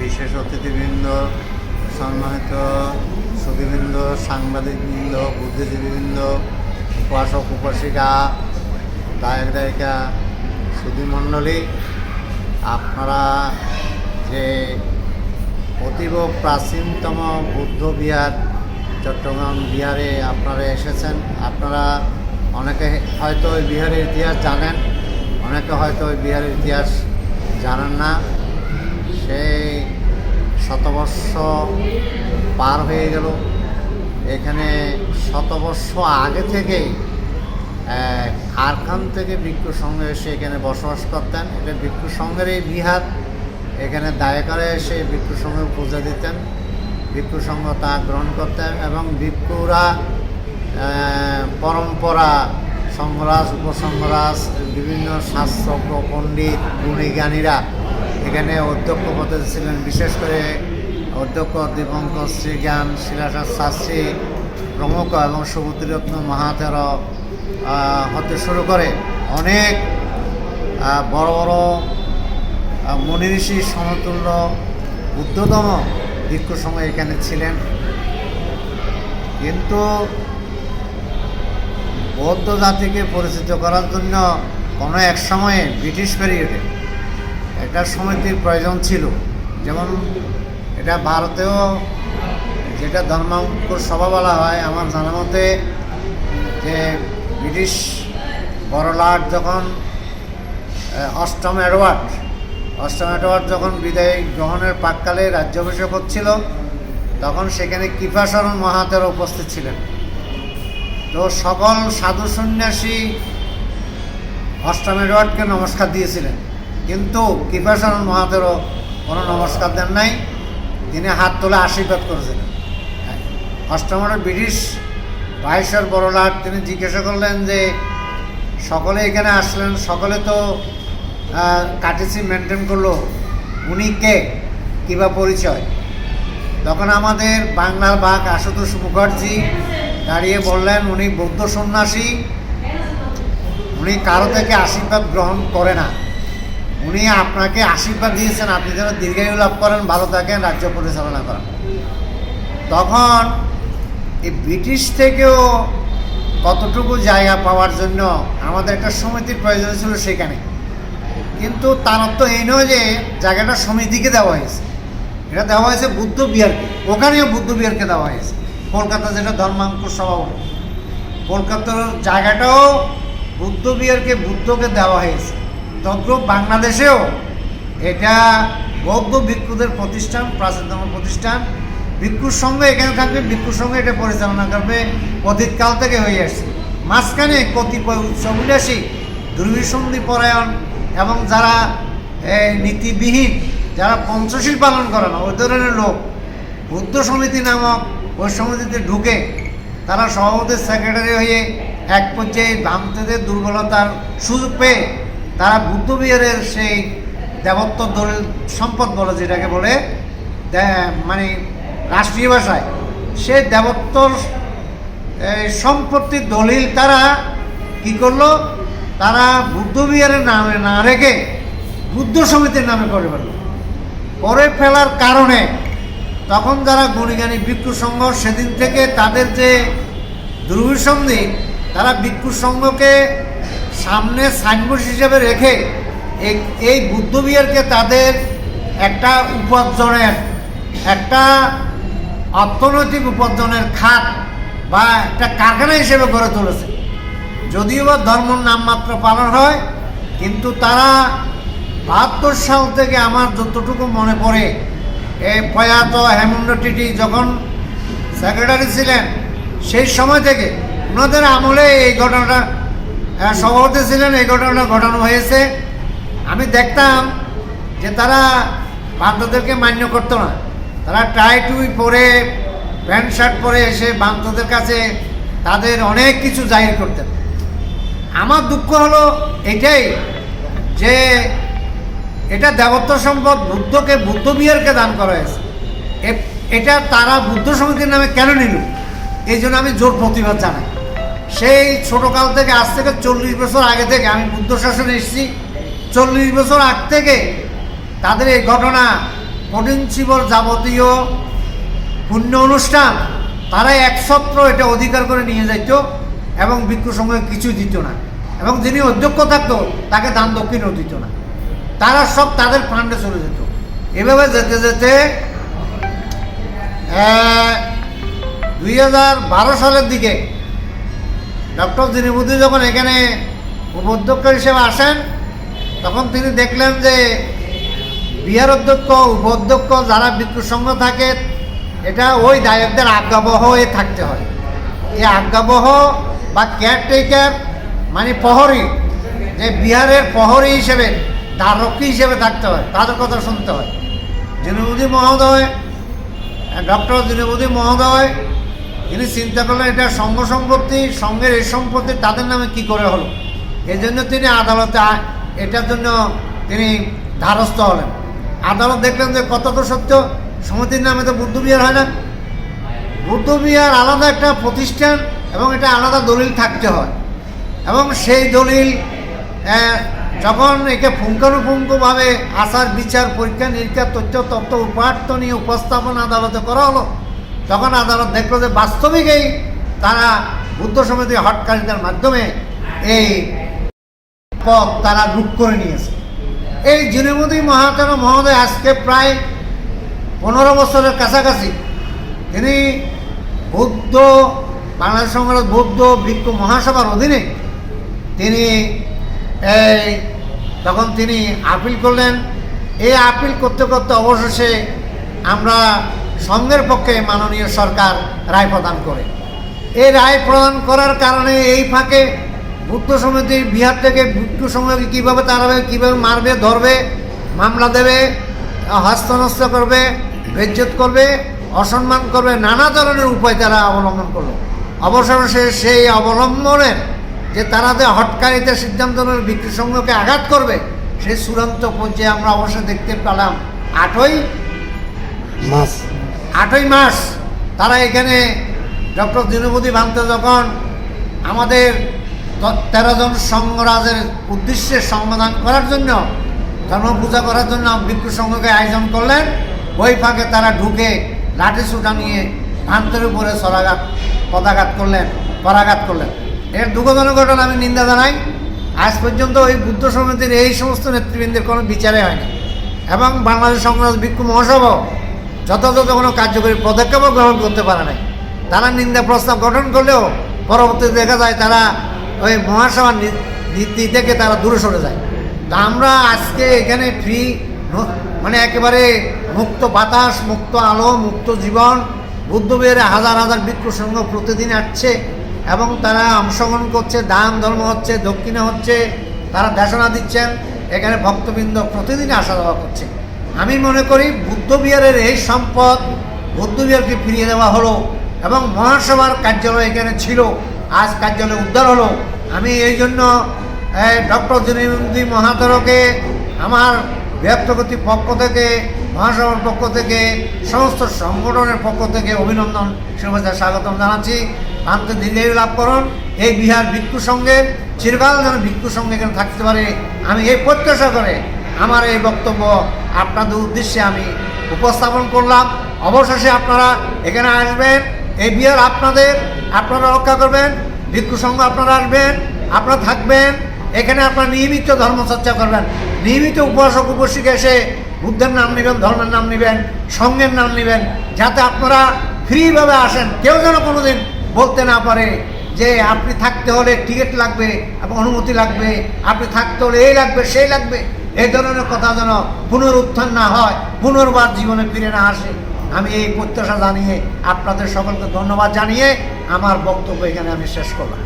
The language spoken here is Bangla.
বিশেষ অতিথিবৃন্দ, সম্মানিত সুদীবৃন্দ সাংবাদিকবৃন্দ, বুদ্ধিজীবীবৃন্দ, উপাসক, উপাসিকা, দায়ক, দায়িকা, সুধীমণ্ডলী, আপনারা যে অতীব প্রাচীনতম বুদ্ধ বিহার, চট্টগ্রাম বিহারে আপনারা এসেছেন, আপনারা অনেকে হয়তো ওই বিহারের ইতিহাস জানেন, অনেকে হয়তো ওই বিহারের ইতিহাস জানেন না। সেই শতবর্ষ পার হয়ে গেল। এখানে শতবর্ষ আগে থেকেই আহ, আরখান থেকে ভিক্ষু সঙ্গে এসে এখানে বসবাস করতেন। এটা ভিক্ষু সঙ্গের এই বিহার এখানে দায়কারে এসে ভিক্ষু সঙ্গে পূজা দিতেন। ভিক্ষু সঙ্গ তা গ্রহণ করতেন এবং ভিক্ষুরা পরম্পরা সংরাজ উপসংরাজ বিভিন্ন শাস্ত্র পণ্ডিত গুণীজ্ঞানীরা এখানে অধ্যক্ষ পদে ছিলেন বিশেষ করে অধ্যক্ষ দীপঙ্কর শ্রীজ্ঞান শিলাসার শাস্ত্রী প্রমুখ এবং সুবুদ্ধিরত্ন মহাতের হতে শুরু করে অনেক বড় বড় আহ, মুনি ঋষি সমতুল্য বুদ্ধতম ভিক্ষু সময় এখানে ছিলেন। কিন্তু বৌদ্ধ জাতিকে পরিচিত করার জন্য কোনো এক সময়ে ব্রিটিশ পিরিয়ডে একটা সমিতির প্রয়োজন ছিল। যেমন এটা ভারতেও যেটা ধর্মাঙ্কুর সভা বলা হয়, আমার জানা মতে যে ব্রিটিশ বড়লাট যখন অষ্টম এডওয়ার্ড অষ্টম অ্যাডওয়ার্ড যখন বিদায় গ্রহণের প্রাককালে রাজ্যাভিষেক হচ্ছিল, তখন সেখানে কৃপাশরণ মহাতের উপস্থিত ছিলেন। তো সকল সাধু সন্ন্যাসী অষ্টম অ্যাডওয়ার্ডকে নমস্কার দিয়েছিলেন। কিন্তু কৃপাশরণ মহাতেরও কোনো নমস্কার দেন নাই। তিনি হাত তুলে আশীর্বাদ করেছিলেন। অষ্টমের ব্রিটিশ বাইশের বড়লাট তিনি জিজ্ঞাসা করলেন যে, সকলে এখানে আসলেন, সকলে তো কাটিসি মেনটেন করল। উনি কে? কিবা পরিচয়? তখন আমাদের বাংলার বাঘ আশুতোষ মুখার্জি দাঁড়িয়ে বললেন, উনি বৌদ্ধ সন্ন্যাসী। উনি কারও থেকে আশীর্বাদ গ্রহণ করে না। উনি আপনাকে আশীর্বাদ দিয়েছেন, আপনি যেন দীর্ঘায়ু লাভ করেন, ভালো থাকেন, রাজ্য পরিচালনা করেন। তখন এই ব্রিটিশ থেকেও কতটুকু জায়গা পাওয়ার জন্য আমাদের একটা সমিতির প্রয়োজন ছিল সেখানে। কিন্তু তার অর্থ এই নয় যে জায়গাটা সমিতিকে দেওয়া হয়েছে। এটা দেওয়া হয়েছে বুদ্ধ বিহারকে। ওখানেও বুদ্ধ বিহারকে দেওয়া হয়েছে। কলকাতা যেটা ধর্মাঙ্কুর সভা কলকাতার জায়গাটাও বুদ্ধ বিহারকে বুদ্ধকে দেওয়া হয়েছে। তদ্রূপ বাংলাদেশেও এটা বৌদ্ধ ভিক্ষুদের প্রতিষ্ঠান প্রাচীনতম প্রতিষ্ঠান। ভিক্ষুর সঙ্গে এখানে থাকবে ভিক্ষুর সঙ্গে এটা পরিচালনা করবে, অতীতকাল থেকে হয়ে আসছে। মাঝখানে কতিপয় উৎসব উল্লাসী দুর্বিসন্ধি পরায়ণ এবং যারা নীতিবিহীন, যারা পঞ্চশীল পালন করে না, ওই ধরনের লোক বুদ্ধ সমিতি নামক ওই সমিতিতে ঢুকে তারা সভাপতির সেক্রেটারি হয়ে এক পর্যায়ে বামতেদের দুর্বলতার সুযোগ পেয়ে তারা বুদ্ধবিহারের সেই দেবত্ব দলিল সম্পদ বলে যেটাকে বলে মানে রাষ্ট্রীয় ভাষায়। সে দেবত্বর সম্পত্তির দলিল তারা কি করল? তারা বুদ্ধবিহারের নামে না রেখে বুদ্ধ সমিতির নামে করে ফেলল। করে ফেলার কারণে তখন যারা গুণীগানী ভিক্ষু সংঘ সেদিন থেকে তাদের যে দুর্বিসন্ধি, তারা ভিক্ষু সংঘকে সামনে সাইনবোর্ড হিসেবে রেখে এই- বুদ্ধবিহারকে তাদের একটা উপার্জনের, একটা অর্থনৈতিক উপার্জনের খাত বা একটা কারখানা হিসেবে গড়ে তুলেছে। যদিও বা ধর্মর নামমাত্র পালন হয়, কিন্তু তারা বাহাত্তর সাল থেকে আমার যতটুকু মনে পড়ে এই প্রয়াত হেমন্ত টিটি যখন সেক্রেটারি ছিলেন, সেই সময় থেকে ওনাদের আমলে এই ঘটনাটা সভাপতি ছিলেন, এই ঘটনাটা ঘটানো হয়েছে। আমি দেখতাম যে তারা বান্ধবদেরকে মান্য করতো না। তারা টাই টুই পরে, প্যান্ট শার্ট পরে এসে বান্ধবদের কাছে তাদের অনেক কিছু জাহির করতেন। আমার দুঃখ হলো এটাই যে এটা দেবত্ব সম্পদ বুদ্ধকে, বুদ্ধ বিহারকে দান করা হয়েছে। এটা তারা বুদ্ধ সমিতির নামে কেন নিল? এই জন্য আমি জোর প্রতিবাদ জানাই। সেই ছোটকাল থেকে, আজ থেকে চল্লিশ বছর আগে থেকে আমি বুদ্ধ শাসনে এসেছি। চল্লিশ বছর আগ থেকে তাদের এই ঘটনা পটিনসিবর যাবতীয় পুণ্য অনুষ্ঠান, তারা একছত্র এটা অধিকার করে নিয়ে যাইত এবং ভিক্ষু সঙ্গে কিছু দিত না। এবং যিনি অধ্যক্ষ থাকতো, তাকে দান দক্ষিণও দিত না। তারা সব তাদের ফান্ডে চলে যেত। এভাবে যেতে যেতে দুই হাজার বারো সালের দিকে ডক্টর দিনীবুদ্ধি যখন এখানে উপাধ্যক্ষ হিসেবে আসেন, তখন তিনি দেখলেন যে বিহার অধ্যক্ষ, উপাধ্যক্ষ যারা বিক্ষু সংঘ থাকে, এটা ওই দায়কদের আজ্ঞাবহ হয়ে থাকতে হয়। এই আজ্ঞাবহ বা কেয়ারটেকার মানে প্রহরী, যে বিহারের প্রহরী হিসেবে দ্বারক্ষী হিসেবে থাকতে হয়, তাদের কথা শুনতে হয়। দিনবুদ্ধি মহোদয়, ডক্টর দিনবুদ্ধি মহোদয় তিনি চিন্তা করলেন, এটা সঙ্গ সম্পত্তি, সঙ্গের এই সম্পত্তি তাদের নামে কি করে হলো? এই জন্য তিনি আদালতে এটার জন্য তিনি ধারস্থ হলেন। আদালত দেখলেন যে কত তো সত্য, সমিতির নামে তো বুদ্ধবিহার হয় না। বুদ্ধবিহার আলাদা একটা প্রতিষ্ঠান এবং এটা আলাদা দলিল থাকতে হয়। এবং সেই দলিল যখন একে পুঙ্খানুপুঙ্খভাবে আচার বিচার পরীক্ষা নিরীক্ষা তথ্য তত্ত্ব উপাত্ত নিয়ে উপস্থাপন আদালতে করা হলো তখন আদালত দেখল যে বাস্তবিকই তারা বুদ্ধ সমিতি হটকারিতার মাধ্যমে এই পথ তারা রূপ করে নিয়েছে। এই জিনেমুদি মহাতারা মহোদয় আজকে প্রায় পনেরো বছরের কাছাকাছি। তিনি বৌদ্ধ, বাংলাদেশ সংগ্রাম বৌদ্ধ, ভিক্ষু মহাসভার অধীনে তিনি এই তখন তিনি আপিল করলেন। এই আপিল করতে করতে অবশেষে আমরা সংঘের পক্ষে মাননীয় সরকার রায় প্রদান করে। এই রায় প্রদান করার কারণে এই ফাঁকে বুদ্ধ সমিতি বিহার থেকে বুদ্ধ সমিতি কীভাবে তাড়াবে, কীভাবে মারবে, ধরবে, মামলা দেবে, হস্তনস্ত করবে, বেজ্জত করবে, অসম্মান করবে, নানা ধরনের উপায় তারা অবলম্বন করল। অবশেষে সেই অবলম্বনের যে তারা যে হটকারিতে সিদ্ধান্ত নেবে বিক্রি সংঘকে আঘাত করবে, সেই চূড়ান্ত পর্যায়ে আমরা অবশ্যই দেখতে পেলাম আটই মাছ আটই মাস তারা এখানে ডক্টর দীনবতী ভান্তে যখন আমাদের ত- তেরো জন সংঘরাজের উদ্দেশ্যে সমাধান করার জন্য ধর্ম পূজা করার জন্য ভিক্ষু সংঘকে আয়োজন করলেন, ওই ফাঁকে তারা ঢুকে লাঠি সুটা নিয়ে ভান্তের উপরে সরাঘাত, পদাঘাত করলেন, পরাঘাত করলেন। এর দুঃখজনক ঘটনা আমি নিন্দা জানাই। আজ পর্যন্ত ওই বুদ্ধ সমিতির এই সমস্ত নেতৃবৃন্দের কোনো বিচারে হয়নি। এবং বাংলাদেশ সংগ্রাম ভিক্ষু মহাসভাও যথাযথ কোনো কার্যকরী পদক্ষেপও গ্রহণ করতে পারে নাই। তারা নিন্দা প্রস্তাব গঠন করলেও পরবর্তীতে দেখা যায় তারা ওই মহাসভার নীতি থেকে তারা দূরে সরে যায়। তা আমরা আজকে এখানে ফ্রি মানে একেবারে মুক্ত বাতাস, মুক্ত আলো, মুক্ত জীবন, বুদ্ধবিহারে হাজার হাজার ভিক্ষু সংঘ প্রতিদিন আসছে এবং তারা অংশগ্রহণ করছে, দান ধর্ম হচ্ছে, দক্ষিণা হচ্ছে, তারা দেশনা দিচ্ছেন। এখানে ভক্তবৃন্দ প্রতিদিন আসা যাওয়া করছে। আমি মনে করি বুদ্ধবিহারের এই সম্পদ বুদ্ধবিহারকে ফিরিয়ে দেওয়া হলো এবং মহাসভার কার্যালয় এখানে ছিল। আজ কার্যালয় উদ্ধার হলো। আমি এই জন্য ডক্টর জনিমুদ্দি মহাতরকে আমার ব্যক্তিগত পক্ষ থেকে, মহাসভার পক্ষ থেকে, সমস্ত সংগঠনের পক্ষ থেকে অভিনন্দন, শুভেচ্ছা, স্বাগতম জানাচ্ছি। আনতে দীর্ঘায়ু লাভ করুন। এই বিহার ভিক্ষু সঙ্গের চিরকাল যেন ভিক্ষু সঙ্গে এখানে থাকতে পারে। আমি এই প্রত্যাশা করে আমার এই বক্তব্য আপনাদের উদ্দেশ্যে আমি উপস্থাপন করলাম। অবশেষে আপনারা এখানে আসবেন, এই বিহার আপনাদের, আপনারা রক্ষা করবেন, ভিক্ষু সংঘ আপনারা আসবেন, আপনারা থাকবেন, এখানে আপনারা নিয়মিত ধর্মচর্চা করবেন, নিয়মিত উপাসক উপাসিকা এসে বুদ্ধের নাম নেবেন, ধর্মের নাম নেবেন সঙ্গের নাম নেবেন, যাতে আপনারা ফ্রিভাবে আসেন। কেউ যেন কোনোদিন বলতে না পারে যে আপনি থাকতে হলে টিকিট লাগবে, অনুমতি লাগবে, আপনি থাকতে হলে এই লাগবে সেই লাগবে। এই ধরনের কথা যেন পুনরুত্থান না হয়, পুনর্বার জীবনে ফিরে না আসে। আমি এই প্রত্যাশা জানিয়ে আপনাদের সকলকে ধন্যবাদ জানিয়ে আমার বক্তব্য এখানে আমি শেষ করলাম।